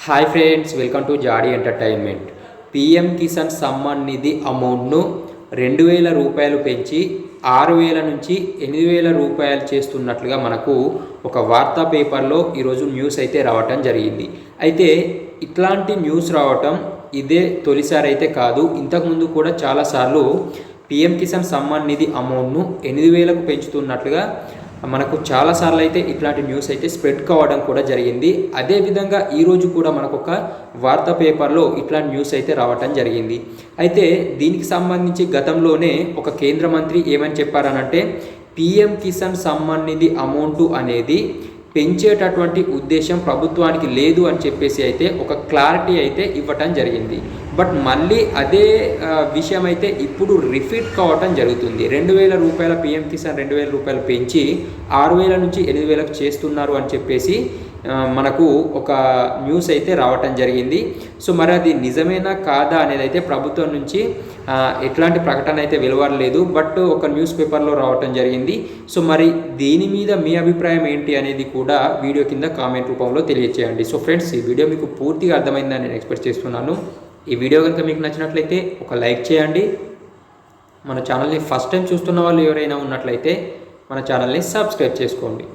Hi friends welcome to Jadi entertainment PM Kisan Samman Nidhi అమౌంట్ను రెండు వేల రూపాయలు పెంచి ఆరు వేల నుంచి ఎనిమిది వేల రూపాయలు చేస్తున్నట్లుగా మనకు ఒక వార్తా పేపర్లో ఈరోజు న్యూస్ అయితే రావటం జరిగింది. అయితే ఇట్లాంటి న్యూస్ రావటం ఇదే తొలిసారి అయితే కాదు ఇంతకుముందు కూడా చాలాసార్లు పిఎం కిసాన్ సమ్మాన్ నిధి అమౌంట్ను ఎనిమిది వేలకు పెంచుతున్నట్లుగా మనకు చాలాసార్లు అయితే ఇట్లాంటి న్యూస్ అయితే స్ప్రెడ్ కావడం కూడా జరిగింది. అదేవిధంగా ఈరోజు కూడా మనకు ఒక వార్తా పేపర్లో ఇట్లాంటి న్యూస్ అయితే రావటం జరిగింది. అయితే దీనికి సంబంధించి గతంలోనే ఒక కేంద్ర మంత్రి ఏమని చెప్పారనంటే పిఎం కిసాన్ సమ్మాన్ నిధి అమౌంట్ అనేది పెంచేటటువంటి ఉద్దేశం ప్రభుత్వానికి లేదు అని చెప్పేసి అయితే ఒక క్లారిటీ అయితే ఇవ్వటం జరిగింది. బట్ మళ్ళీ అదే విషయం అయితే ఇప్పుడు రిపీట్ కావటం జరుగుతుంది. రెండు వేల రూపాయల పిఎం కిసాన్ రెండు వేల రూపాయలు పెంచి ఆరు వేల నుంచి ఎనిమిది వేలకు చేస్తున్నారు అని చెప్పేసి మనకు ఒక న్యూస్ అయితే రావటం జరిగింది. సో మరి అది నిజమేనా కాదా అనేది అయితే ప్రభుత్వం నుంచి ఎట్లాంటి ప్రకటన అయితే వెలువడలేదు. బట్ ఒక న్యూస్ పేపర్లో రావటం జరిగింది. సో మరి దీని మీద మీ అభిప్రాయం ఏంటి అనేది కూడా వీడియో కింద కామెంట్ రూపంలో తెలియచేయండి. సో ఫ్రెండ్స్ ఈ వీడియో మీకు పూర్తిగా అర్థమైందని నేను ఎక్స్పెక్ట్ చేస్తున్నాను. ఈ వీడియో కనుక మీకు నచ్చినట్లయితే ఒక లైక్ చేయండి. మన ఛానల్ని ఫస్ట్ టైం చూస్తున్న వాళ్ళు ఎవరైనా ఉన్నట్లయితే మన ఛానల్ని సబ్స్క్రైబ్ చేసుకోండి.